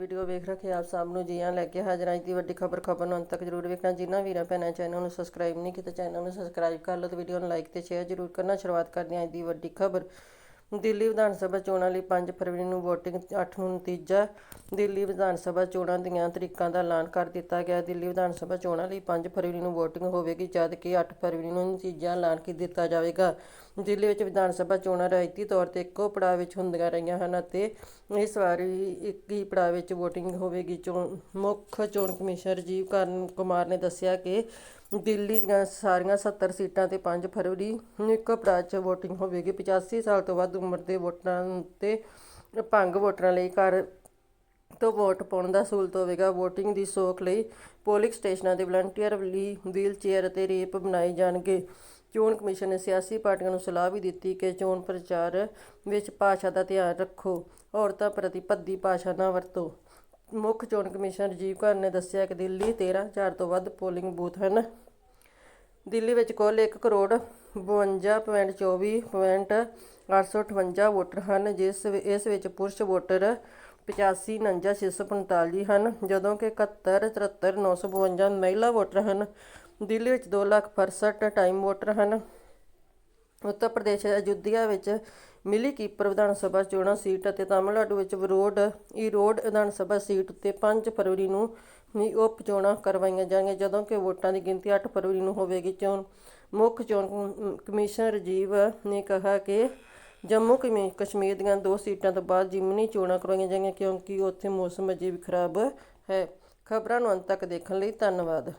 Video ਵੇਖ ਰੱਖੇ ਆਪ ਸਭ ਨੂੰ ਜੀਆਂ ਲੈ ਕੇ ਹਾਜ਼ਰ ਅੱਜ ਦੀ ਵੱਡੀ ਖਬਰ ਖਬਰ ਨੂੰ ਅੰਤ ਤੱਕ ਜਰੂਰ ਵੇਖਣਾ। ਜਿਨ੍ਹਾਂ ਵੀਰਾਂ ਭੈਣਾਂ ਚੈਨਲ ਨੂੰ ਸਬਸਕ੍ਰਾਈਬ ਨਹੀਂ ਕੀਤਾ, ਚੈਨਲ ਨੂੰ ਸਬਸਕ੍ਰਾਈਬ ਕਰ ਲਓ ਤੇ ਵੀਡੀਓ ਨੂੰ ਲਾਈਕ ਤੇ ਸ਼ੇਅਰ ਜਰੂਰ ਕਰਨਾ। ਸ਼ੁਰੂਆਤ ਕਰਦੇ ਹਾਂ ਅੱਜ ਦੀ ਵੱਡੀ ਖਬਰ। ਦਿੱਲੀ ਵਿਧਾਨ ਸਭਾ ਚੋਣਾਂ ਲਈ 5 ਫਰਵਰੀ ਨੂੰ VOTING 8 ਨੂੰ ਨਤੀਜਾ। ਦਿੱਲੀ ਵਿਧਾਨ ਸਭਾ ਚੋਣਾਂ ਦੀਆਂ ਤਰੀਕਾਂ ਦਾ ਐਲਾਨ ਕਰ ਦਿੱਤਾ ਗਿਆ। ਦਿੱਲੀ ਵਿਧਾਨ ਸਭਾ ਚੋਣਾਂ ਲਈ 5 ਫਰਵਰੀ ਨੂੰ VOTING ਹੋਵੇਗੀ, ਜਦ ਕਿ 8 ਫਰਵਰੀ ਨੂੰ ਨਤੀਜਾ ਐਲਾਨ ਕੀ ਦਿੱਤਾ ਜਾਵੇਗਾ। ਦਿੱਲੀ ਵਿੱਚ ਵਿਧਾਨ ਸਭਾ ਚੋਣਾਂ ਰਵਾਇਤੀ ਤੌਰ ਤੇ ਇੱਕੋ ਪੜਾਅ ਵਿੱਚ ਹੁੰਦੀਆਂ ਰਹੀਆਂ ਹਨ ਅਤੇ ਇਸ ਵਾਰੀ ਇੱਕ ਹੀ ਪੜਾਅ ਵਿੱਚ VOTING ਹੋਵੇਗੀ। ਚੋਣ ਮੁੱਖ ਚੋਣ ਕਮਿਸ਼ਨਰ ਰਾਜੀਵ ਕਰਨ ਕੁਮਾਰ ਨੇ ਦੱਸਿਆ ਕਿ ਦਿੱਲੀ ਦੀਆਂ ਸਾਰੀਆਂ 70 ਸੀਟਾਂ ਤੇ 5 ਫਰਵਰੀ ਨੂੰ ਇੱਕ ਪੜਾਅ 'ਚ VOTING ਹੋਵੇਗੀ। 85 ਸਾਲ ਤੋਂ ਵੱਧ ਉਮਰ ਦੇ ਵੋਟਰਾਂ ਤੇ ਭੰਗ ਵੋਟਰਾਂ ਲਈ ਘਰ ਤੋਂ ਵੋਟ ਪਾਉਣ ਦਾ ਸਹੂਲਤ ਹੋਵੇਗਾ। VOTING ਦੀ ਸੋਖ ਲਈ ਪੋਲਿੰਗ ਸਟੇਸ਼ਨਾਂ ਦੇ ਵਲੰਟੀਅਰ ਲਈ ਵੀਲ ਚੇਅਰ ਅਤੇ ਰੇਪ ਬਣਾਏ ਜਾਣਗੇ। ਚੋਣ ਕਮਿਸ਼ਨ ਨੇ ਸਿਆਸੀ ਪਾਰਟੀਆਂ ਨੂੰ ਸਲਾਹ ਵੀ ਦਿੱਤੀ ਕਿ ਚੋਣ ਪ੍ਰਚਾਰ ਵਿੱਚ ਭਾਸ਼ਾ ਦਾ ਧਿਆਨ ਰੱਖੋ। ਔਰਤਾਂ ਪ੍ਰਤੀ ਭੱਦੀ ਭਾਸ਼ਾ ਨਾ ਵਰਤੋ। ਮੁੱਖ ਚੋਣ ਕਮਿਸ਼ਨਰ ਰਾਜੀਵ ਕੁਮਾਰ ਨੇ ਦੱਸਿਆ ਕਿ ਦਿੱਲੀ 13000 ਤੋਂ ਵੱਧ ਪੋਲਿੰਗ ਬੂਥ ਹਨ। ਦਿੱਲੀ ਵਿੱਚ ਕੁੱਲ 1 ਕਰੋੜ 52.24.858 ਵੋਟਰ ਹਨ ਜਿਸ ਇਸ ਵਿੱਚ ਪੁਰਸ਼ ਵੋਟਰ 85.4945 ਹਨ ਜਦੋਂ ਕਿ 71.73.952 ਮਹਿਲਾ ਵੋਟਰ ਹਨ। ਦਿੱਲੀ ਵਿੱਚ 2,65 ਟਾਈਮ ਵੋਟਰ ਹਨ। ਉੱਤਰ ਪ੍ਰਦੇਸ਼ ਅਯੁੱਧਿਆ ਵਿੱਚ ਮਿਲੀਕੀਪਰ ਵਿਧਾਨ ਸਭਾ ਚੋਣਾਂ ਸੀਟ ਅਤੇ ਤਾਮਿਲਨਾਡੂ ਵਿੱਚ ਵਿਰੋਡ ਈਰੋਡ ਵਿਧਾਨ ਸਭਾ ਸੀਟ ਉੱਤੇ 5 ਫਰਵਰੀ ਨੂੰ ਵੀ ਉਪ ਚੋਣਾਂ ਕਰਵਾਈਆਂ ਜਾਣਗੀਆਂ, ਜਦੋਂ ਕਿ ਵੋਟਾਂ ਦੀ ਗਿਣਤੀ 8 ਫਰਵਰੀ ਨੂੰ ਹੋਵੇਗੀ ਚੋਣ। ਮੁੱਖ ਚੋਣ ਕਮਿਸ਼ਨਰ ਰਾਜੀਵ ਨੇ ਕਿਹਾ ਕਿ ਜੰਮੂ ਕਮੀ- ਕਸ਼ਮੀਰ ਦੀਆਂ ਦੋ ਸੀਟਾਂ ਤੋਂ ਬਾਅਦ ਜਿਮਨੀ ਚੋਣਾਂ ਕਰਵਾਈਆਂ ਜਾਣਗੀਆਂ, ਕਿਉਂਕਿ ਉੱਥੇ ਮੌਸਮ ਅਜੇ ਵੀ ਖਰਾਬ ਹੈ। ਖਬਰਾਂ ਨੂੰ ਅੰਤ ਤੱਕ ਦੇਖਣ ਲਈ ਧੰਨਵਾਦ।